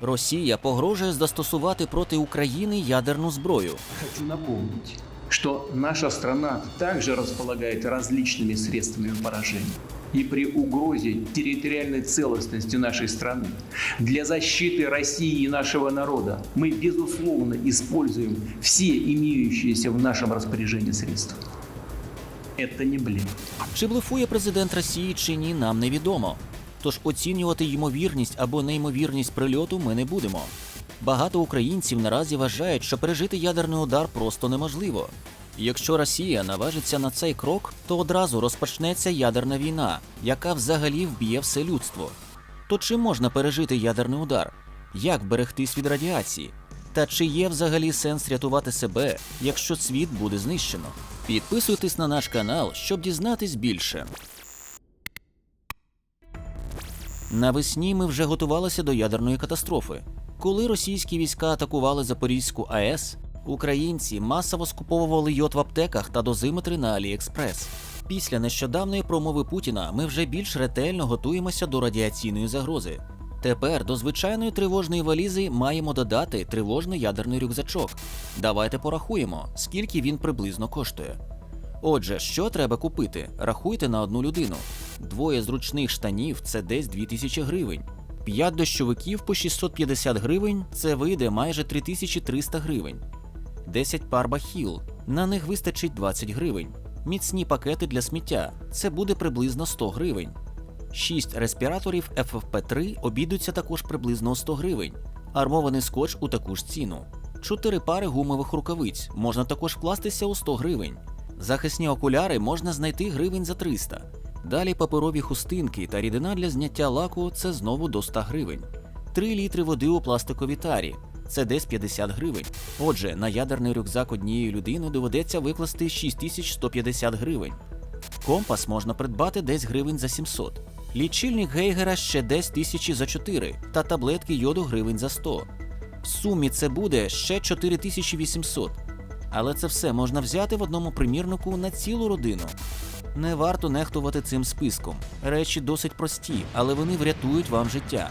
Росія погрожує застосувати проти України ядерну зброю. Хочу напомнить, что наша страна также располагает различными средствами поражения. И при угрозе территориальной целостности нашей страны для защиты России и нашего народа мы, безусловно, используем все имеющиеся в нашем распоряжении средства. Это не блин. Чи блефує президент Росії чи ні, нам невідомо. Тож оцінювати ймовірність або неймовірність прильоту ми не будемо. Багато українців наразі вважають, що пережити ядерний удар просто неможливо. Якщо Росія наважиться на цей крок, то одразу розпочнеться ядерна війна, яка взагалі вб'є все людство. То чи можна пережити ядерний удар? Як берегтись від радіації? Та чи є взагалі сенс рятувати себе, якщо світ буде знищено? Підписуйтесь на наш канал, щоб дізнатись більше. Навесні ми вже готувалися до ядерної катастрофи. Коли російські війська атакували Запорізьку АЕС, українці масово скуповували йод в аптеках та дозиметри на Аліекспрес. Після нещодавної промови Путіна ми вже більш ретельно готуємося до радіаційної загрози. Тепер до звичайної тривожної валізи маємо додати тривожний ядерний рюкзачок. Давайте порахуємо, скільки він приблизно коштує. Отже, що треба купити? Рахуйте на одну людину. Двоє зручних штанів це десь 2000 гривень. П'ять дощовиків по 650 гривень це вийде майже 3300 гривень. 10 пар бахіл. На них вистачить 20 гривень. Міцні пакети для сміття це буде приблизно 100 гривень. 6 респіраторів FFP3 обійдуться також приблизно 100 гривень. Армований скотч у таку ж ціну. 4 пари гумових рукавиць можна також вкластися у 100 гривень. Захисні окуляри можна знайти гривень за 300. Далі паперові хустинки та рідина для зняття лаку це знову до 100 гривень. 3 літри води у пластиковій тарі це десь 50 гривень. Отже, на ядерний рюкзак однієї людини доведеться викласти 6150 гривень. Компас можна придбати десь гривень за 700. Лічильник Гейгера ще десь тисячі за 4 та таблетки йоду гривень за 100. В сумі це буде ще 4800. Але це все можна взяти в одному примірнику на цілу родину. Не варто нехтувати цим списком. Речі досить прості, але вони врятують вам життя.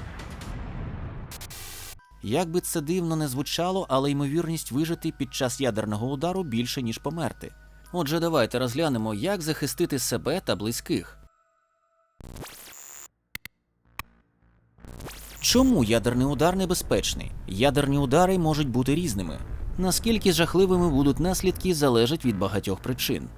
Як би це дивно не звучало, але ймовірність вижити під час ядерного удару більше, ніж померти. Отже, давайте розглянемо, як захистити себе та близьких. Чому ядерний удар небезпечний? Ядерні удари можуть бути різними. Наскільки жахливими будуть наслідки, залежить від багатьох причин.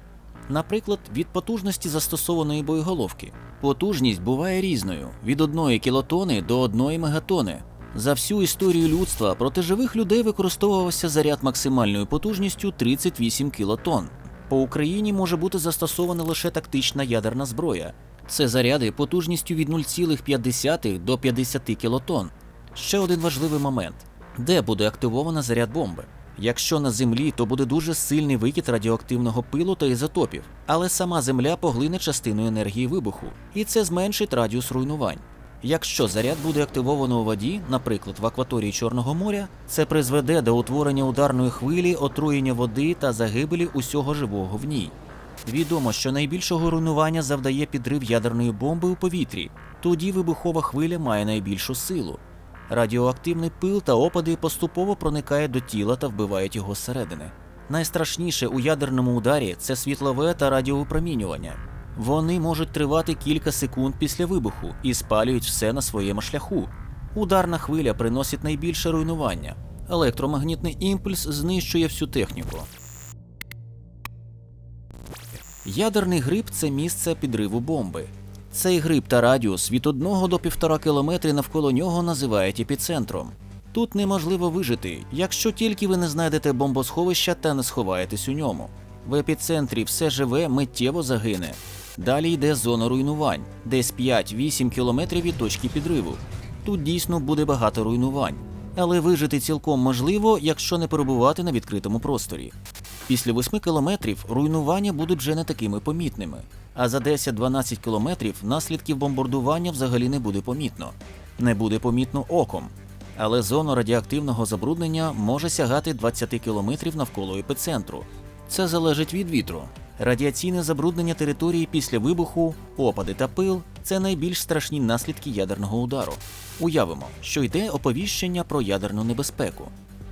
Наприклад, від потужності застосованої боєголовки. Потужність буває різною від 1 кілотони до 1 мегатони. За всю історію людства проти живих людей використовувався заряд максимальною потужністю 38 кілотон. По Україні може бути застосована лише тактична ядерна зброя. Це заряди потужністю від 0,5 до 50 кілотон. Ще один важливий момент: де буде активована заряд бомби? Якщо на землі, то буде дуже сильний викид радіоактивного пилу та ізотопів, але сама земля поглине частину енергії вибуху, і це зменшить радіус руйнувань. Якщо заряд буде активовано у воді, наприклад, в акваторії Чорного моря, це призведе до утворення ударної хвилі, отруєння води та загибелі усього живого в ній. Відомо, що найбільшого руйнування завдає підрив ядерної бомби у повітрі. Тоді вибухова хвиля має найбільшу силу. Радіоактивний пил та опади поступово проникають до тіла та вбивають його зсередини. Найстрашніше у ядерному ударі це світлове та радіовипромінювання. Вони можуть тривати кілька секунд після вибуху і спалюють все на своєму шляху. Ударна хвиля приносить найбільше руйнування. Електромагнітний імпульс знищує всю техніку. Ядерний гриб це місце підриву бомби. Цей гриб та радіус від 1 до 1,5 кілометри навколо нього називають епіцентром. Тут неможливо вижити, якщо тільки ви не знайдете бомбосховища та не сховаєтесь у ньому. В епіцентрі все живе миттєво загине. Далі йде зона руйнувань, десь 5-8 кілометрів від точки підриву. Тут дійсно буде багато руйнувань, але вижити цілком можливо, якщо не перебувати на відкритому просторі. Після 8 кілометрів руйнування будуть вже не такими помітними, а за 10-12 кілометрів наслідків бомбардування взагалі не буде помітно. Не буде помітно оком. Але зона радіоактивного забруднення може сягати 20 кілометрів навколо епіцентру. Це залежить від вітру. Радіаційне забруднення території після вибуху, опади та пил це найбільш страшні наслідки ядерного удару. Уявимо, що йде оповіщення про ядерну небезпеку.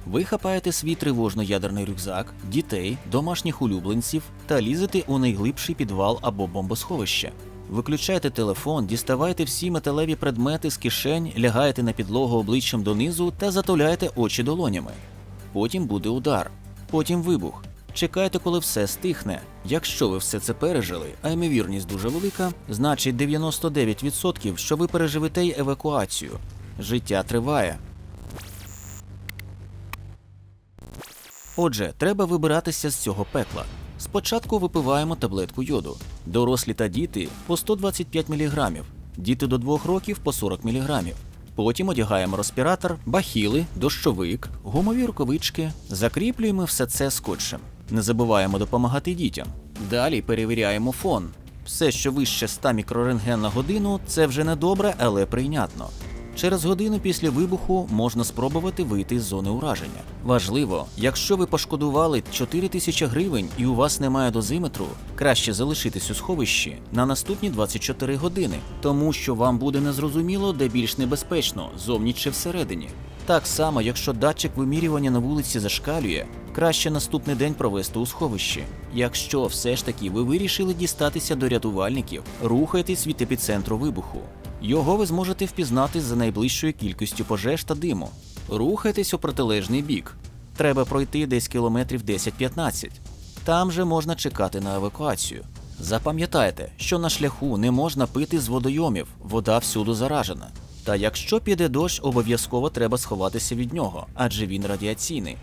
Ви хапаєте свій тривожно-ядерний рюкзак, дітей, домашніх улюбленців та лізете у найглибший підвал або бомбосховище. Виключаєте телефон, діставайте всі металеві предмети з кишень, лягаєте на підлогу обличчям донизу та затуляєте очі долонями. Потім буде удар, потім вибух. Чекайте, коли все стихне. Якщо ви все це пережили, а ймовірність дуже велика, значить 99%, що ви переживете й евакуацію. Життя триває. Отже, треба вибиратися з цього пекла. Спочатку випиваємо таблетку йоду. Дорослі та діти по 125 мг, діти до 2 років по 40 мг. Потім одягаємо респіратор, бахіли, дощовик, гумові рукавички, закріплюємо все це скотчем. Не забуваємо допомагати дітям. Далі перевіряємо фон. Все, що вище 100 мікрорентген на годину, це вже не добре, але прийнятно. Через годину після вибуху можна спробувати вийти з зони ураження. Важливо, якщо ви пошкодували 4 тисячі гривень і у вас немає дозиметру, краще залишитись у сховищі на наступні 24 години, тому що вам буде незрозуміло, де більш небезпечно, зовні чи всередині. Так само, якщо датчик вимірювання на вулиці зашкалює, краще наступний день провести у сховищі. Якщо все ж таки ви вирішили дістатися до рятувальників, рухайтесь від епіцентру вибуху. Його ви зможете впізнати за найближчою кількістю пожеж та диму. Рухайтесь у протилежний бік. Треба пройти десь кілометрів 10-15. Там же можна чекати на евакуацію. Запам'ятайте, що на шляху не можна пити з водойомів, вода всюди заражена. Та якщо піде дощ, обов'язково треба сховатися від нього, адже він радіаційний.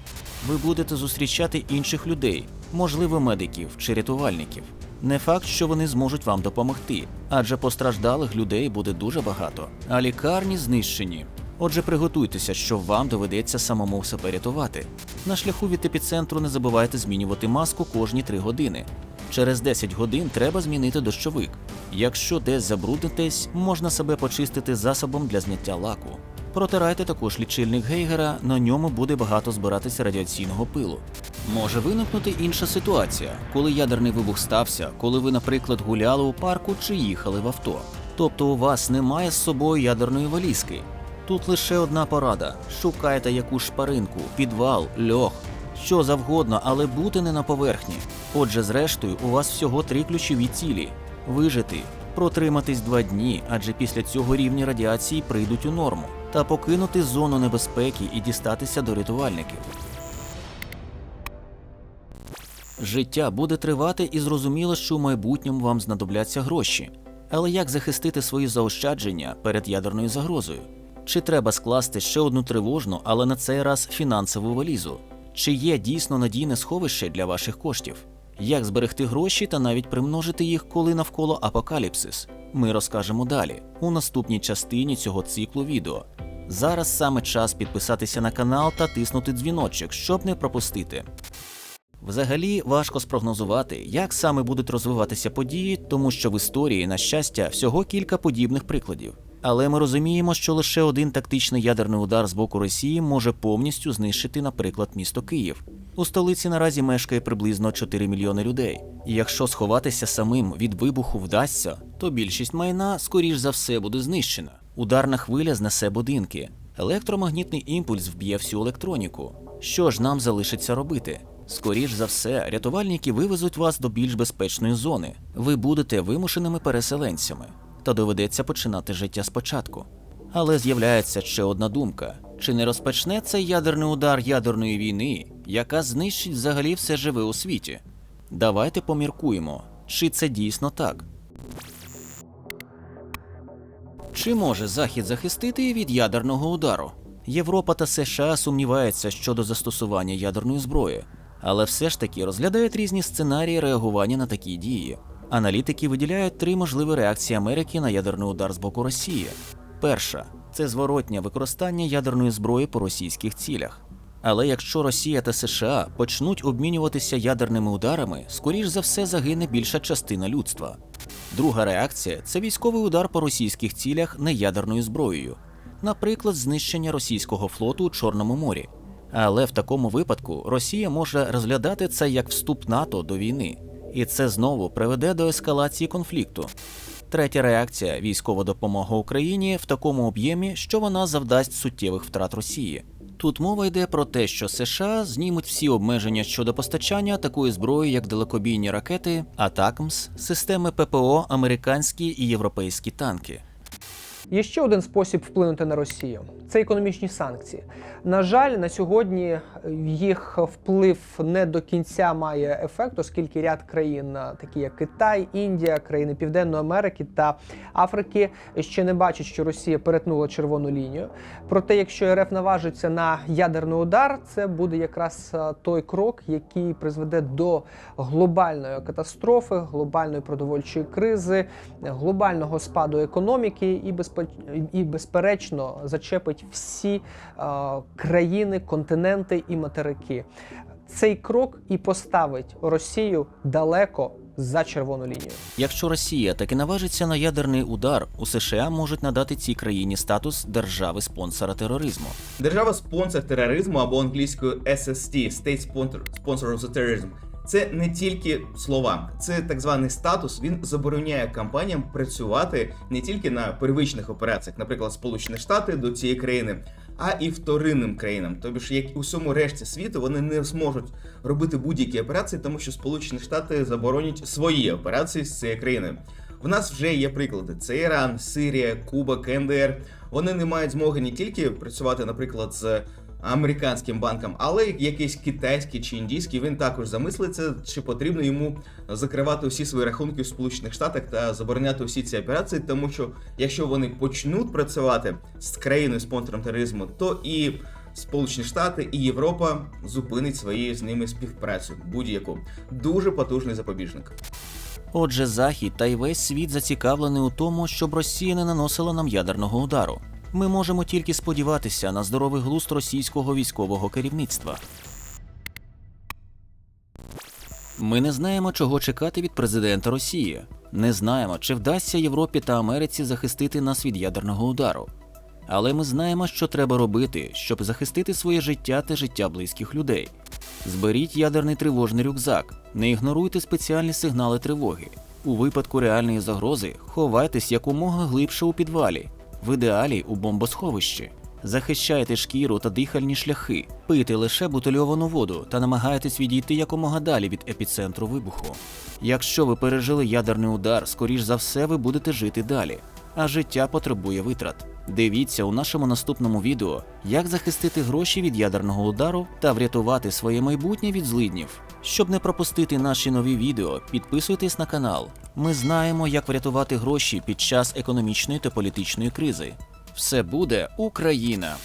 Ви будете зустрічати інших людей, можливо, медиків чи рятувальників. Не факт, що вони зможуть вам допомогти, адже постраждалих людей буде дуже багато, а лікарні знищені. Отже, приготуйтеся, що вам доведеться самому себе рятувати. На шляху від епіцентру не забувайте змінювати маску кожні 3 години. Через 10 годин треба змінити дощовик. Якщо десь забруднитесь, можна себе почистити засобом для зняття лаку. Протирайте також лічильник Гейгера, на ньому буде багато збиратися радіаційного пилу. Може виникнути інша ситуація, коли ядерний вибух стався, коли ви, наприклад, гуляли у парку чи їхали в авто. Тобто у вас немає з собою ядерної валізки. Тут лише одна порада: шукайте якусь шпаринку, підвал, льох, що завгодно, але бути не на поверхні. Отже, зрештою, у вас всього три ключові цілі: вижити, протриматись два дні, адже після цього рівні радіації прийдуть у норму, та покинути зону небезпеки і дістатися до рятувальників. Життя буде тривати і зрозуміло, що в майбутньому вам знадобляться гроші. Але як захистити свої заощадження перед ядерною загрозою? Чи треба скласти ще одну тривожну, але на цей раз фінансову валізу? Чи є дійсно надійне сховище для ваших коштів? Як зберегти гроші та навіть примножити їх, коли навколо апокаліпсис? Ми розкажемо далі у наступній частині цього циклу відео. Зараз саме час підписатися на канал та тиснути дзвіночок, щоб не пропустити. Взагалі важко спрогнозувати, як саме будуть розвиватися події, тому що в історії, на щастя, всього кілька подібних прикладів. Але ми розуміємо, що лише один тактичний ядерний удар з боку Росії може повністю знищити, наприклад, місто Київ. У столиці наразі мешкає приблизно 4 мільйони людей. І якщо сховатися самим від вибуху вдасться, то більшість майна, скоріш за все, буде знищена. Ударна хвиля знесе будинки. Електромагнітний імпульс вб'є всю електроніку. Що ж нам залишиться робити? Скоріш за все, рятувальники вивезуть вас до більш безпечної зони. Ви будете вимушеними переселенцями, та доведеться починати життя спочатку. Але з'являється ще одна думка: чи не розпочне цей ядерний удар ядерної війни, яка знищить взагалі все живе у світі? Давайте поміркуємо, чи це дійсно так. Чи може Захід захистити від ядерного удару? Європа та США сумніваються щодо застосування ядерної зброї, але все ж таки розглядають різні сценарії реагування на такі дії. Аналітики виділяють три можливі реакції Америки на ядерний удар з боку Росії. Перша це зворотнє використання ядерної зброї по російських цілях. Але якщо Росія та США почнуть обмінюватися ядерними ударами, скоріш за все загине більша частина людства. Друга реакція це військовий удар по російських цілях неядерною зброєю, наприклад, знищення російського флоту у Чорному морі. Але в такому випадку Росія може розглядати це як вступ НАТО до війни. І це знову приведе до ескалації конфлікту. Третя реакція військова допомога Україні в такому об'ємі, що вона завдасть суттєвих втрат Росії. Тут мова йде про те, що США знімуть всі обмеження щодо постачання такої зброї, як далекобійні ракети, Атакмс, системи ППО, американські і європейські танки. Є ще один спосіб вплинути на Росію це економічні санкції. На жаль, на сьогодні їх вплив не до кінця має ефект, оскільки ряд країн, такі як Китай, Індія, країни Південної Америки та Африки, ще не бачать, що Росія перетнула червону лінію. Проте, якщо РФ наважиться на ядерний удар, це буде якраз той крок, який призведе до глобальної катастрофи, глобальної продовольчої кризи, глобального спаду економіки і безпеч... і безперечно зачепить всі е, країни, континенти і материки. Цей крок і поставить Росію далеко за червону лінію. Якщо Росія таки наважиться на ядерний удар, у США можуть надати цій країні статус держави спонсора тероризму. Держава спонсор тероризму або англійською SST – State Sponsor, Sponsor of the Terrorism. Це не тільки слова, це так званий статус. Він забороняє компаніям працювати не тільки на первичних операціях, наприклад, Сполучені Штати до цієї країни, а і вторинним країнам. Тобі ж, як і у всьому решті світу, вони не зможуть робити будь-які операції, тому що Сполучені Штати заборонять свої операції з цієї країни. В нас вже є приклади: це Іран, Сирія, Куба, КНДР. Вони не мають змоги не тільки працювати, наприклад, з американським банкам, але якийсь китайський чи індійський. Він також замислиться, чи потрібно йому закривати усі свої рахунки в Сполучених Штатах та забороняти усі ці операції, тому що якщо вони почнуть працювати з країною спонсором тероризму, то і Сполучені Штати і Європа зупинить свої з ними співпрацю будь-яку дуже потужний запобіжник. Отже, Захід та й весь світ зацікавлений у тому, щоб Росія не наносила нам ядерного удару. Ми можемо тільки сподіватися на здоровий глузд російського військового керівництва. Ми не знаємо, чого чекати від президента Росії. Не знаємо, чи вдасться Європі та Америці захистити нас від ядерного удару. Але ми знаємо, що треба робити, щоб захистити своє життя та життя близьких людей. Зберіть ядерний тривожний рюкзак, не ігноруйте спеціальні сигнали тривоги. У випадку реальної загрози ховайтесь якомога глибше у підвалі, в ідеалі у бомбосховищі. Захищайте шкіру та дихальні шляхи, пийте лише бутильовану воду та намагайтесь відійти якомога далі від епіцентру вибуху. Якщо ви пережили ядерний удар, скоріш за все ви будете жити далі, а життя потребує витрат. Дивіться у нашому наступному відео, як захистити гроші від ядерного удару та врятувати своє майбутнє від злиднів. Щоб не пропустити наші нові відео, підписуйтесь на канал. Ми знаємо, як врятувати гроші під час економічної та політичної кризи. Все буде Україна!